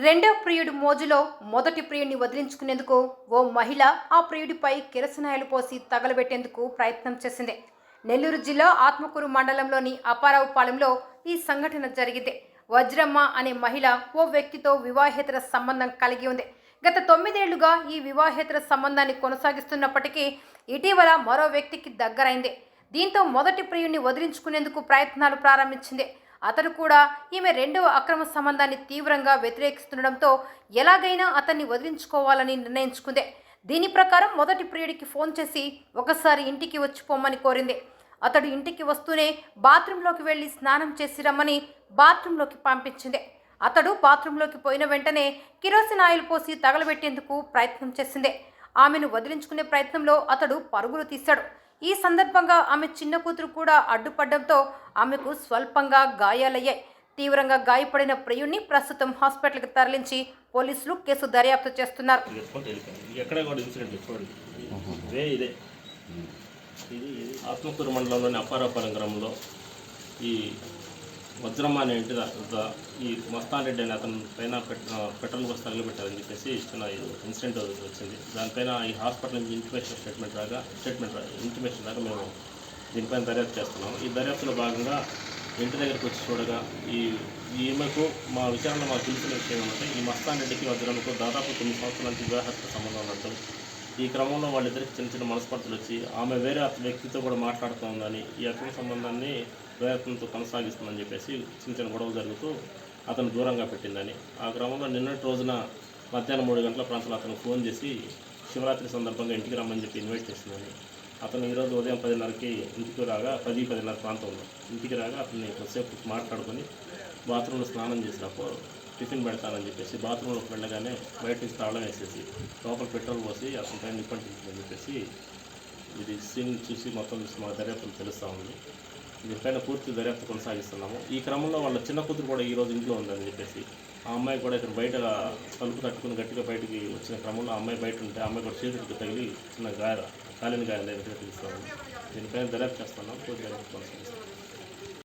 రెండో ప్రియుడి మోజులో మొదటి ప్రియుడిని వదిలించుకునేందుకు ఓ మహిళ ఆ ప్రియుడిపై కిరసనాయలు పోసి తగలబెట్టేందుకు ప్రయత్నం చేసింది. నెల్లూరు జిల్లా ఆత్మకూరు మండలంలోని అపారావుపాలెంలో ఈ సంఘటన జరిగింది. వజ్రమ్మ అనే మహిళ ఓ వ్యక్తితో వివాహేతర సంబంధం కలిగి ఉంది. గత తొమ్మిదేళ్ళుగా ఈ వివాహేతర సంబంధాన్ని కొనసాగిస్తున్నప్పటికీ ఇటీవల మరో వ్యక్తికి దగ్గరైంది. దీంతో మొదటి ప్రియుడిని వదిలించుకునేందుకు ప్రయత్నాలు ప్రారంభించింది. అతను కూడా ఈమె రెండవ అక్రమ సంబంధాన్ని తీవ్రంగా వ్యతిరేకిస్తుండడంతో ఎలాగైనా అతన్ని వదిలించుకోవాలని నిర్ణయించుకుంది. దీని ప్రకారం మొదటి ప్రియుడికి ఫోన్ చేసి ఒకసారి ఇంటికి వచ్చి పొమ్మని కోరింది. అతడు ఇంటికి వస్తూనే బాత్రూంలోకి వెళ్ళి స్నానం చేసి రమ్మని బాత్రూంలోకి పంపించింది. అతడు బాత్రూంలోకి పోయిన వెంటనే కిరోసిన్ ఆయిల్ పోసి తగలబెట్టేందుకు ప్రయత్నం చేసింది. ఆమెను వదిలించుకునే ప్రయత్నంలో అతడు పరుగులు తీశాడు. ఈ సందర్భంగా ఆమె చిన్న కూతురు కూడా అడ్డుపడడంతో ఆమెకు స్వల్పంగా గాయాలయ్యాయి. తీవ్రంగా గాయపడిన ప్రియుణ్ణి ప్రస్తుతం హాస్పిటల్కి తరలించి పోలీసులు కేసు దర్యాప్తు చేస్తున్నారు. ఆత్మకూరు మండలంలోని అప్పారాపాలెం గ్రామంలో ఈ వజ్రమ్మ అనే ఇంటి ఈ మస్తాన్ రెడ్డి అనే అతని పైన పెట్టిన పెట్రోల్ బస్ తగిలిపెట్టారని చెప్పేసి చిన్న ఇన్సిడెంట్ వచ్చింది. దానిపైన ఈ హాస్పిటల్ నుంచి ఇంటిమేషన్ స్టేట్మెంట్ రాగా స్టేట్మెంట్ ఇంటిమేషన్ దాకా మేము దీనిపైన దర్యాప్తు చేస్తున్నాం ఈ దర్యాప్తులో భాగంగా ఇంటి దగ్గరికి వచ్చి చూడగా ఈ ఈమెకు మా విచారణ మాకు తెలిసిన విషయం ఏమంటే ఈ మస్తాన్ రెడ్డికి వజ్రమ్మకు దాదాపు తొమ్మిది సంవత్సరాల నుంచి వివాహత సంబంధం ఉన్నట్టు ఈ క్రమంలో వాళ్ళిద్దరికి చిన్న చిన్న మనస్పర్ధలు వచ్చి ఆమె వేరే వ్యక్తితో కూడా మాట్లాడుతూ ఉందని ఈ అక్రమ సంబంధాన్ని ప్రయత్నంతో కొనసాగిస్తుందని చెప్పేసి చిన్న చిన్న గొడవలు జరుగుతూ అతను దూరంగా పెట్టిందని. ఆ క్రమంలో నిన్నటి రోజున మధ్యాహ్నం మూడు గంటల ప్రాంతంలో అతను ఫోన్ చేసి శివరాత్రి సందర్భంగా ఇంటికి రమ్మని చెప్పి ఇన్వైట్ చేసిందని. అతను ఈరోజు ఉదయం పదిన్నరకి ఇంటికి రాగా పది పదిన్నర ప్రాంతంలో ఇంటికి రాగా అతన్ని కొద్దిసేపు మాట్లాడుకొని బాత్రూంలో స్నానం చేసినప్పుడు టిఫిన్ పెడతానని చెప్పేసి బాత్రూంలోకి వెళ్ళగానే బయట నుంచి తాళం వేసేసి లోపల పెట్రోల్ పోసి అతని పైన నిప్పంటించిందని చెప్పేసి ఇది సీన్ చూసి మొత్తం చూసి మా దర్యాప్తులు తెలుస్తూ ఉంది. దీనిపైన పూర్తి దర్యాప్తు కొనసాగిస్తున్నాము. ఈ క్రమంలో వాళ్ళ చిన్న కూతురు కూడా ఈ రోజు ఇంట్లో ఉందని చెప్పేసి ఆ అమ్మాయి కూడా ఇక్కడ బయట తలుపు తట్టుకుని గట్టిగా బయటికి వచ్చిన క్రమంలో ఆ అమ్మాయి బయట ఉంటే ఆ అమ్మాయి కూడా చేతులకు తగిలి చిన్న గాయ కాలిన గాయాలు ఏదైతే తెలుస్తాము దీనిపైన దర్యాప్తు చేస్తున్నాం. పూర్తి దర్యాప్తు కొనసాగిస్తాం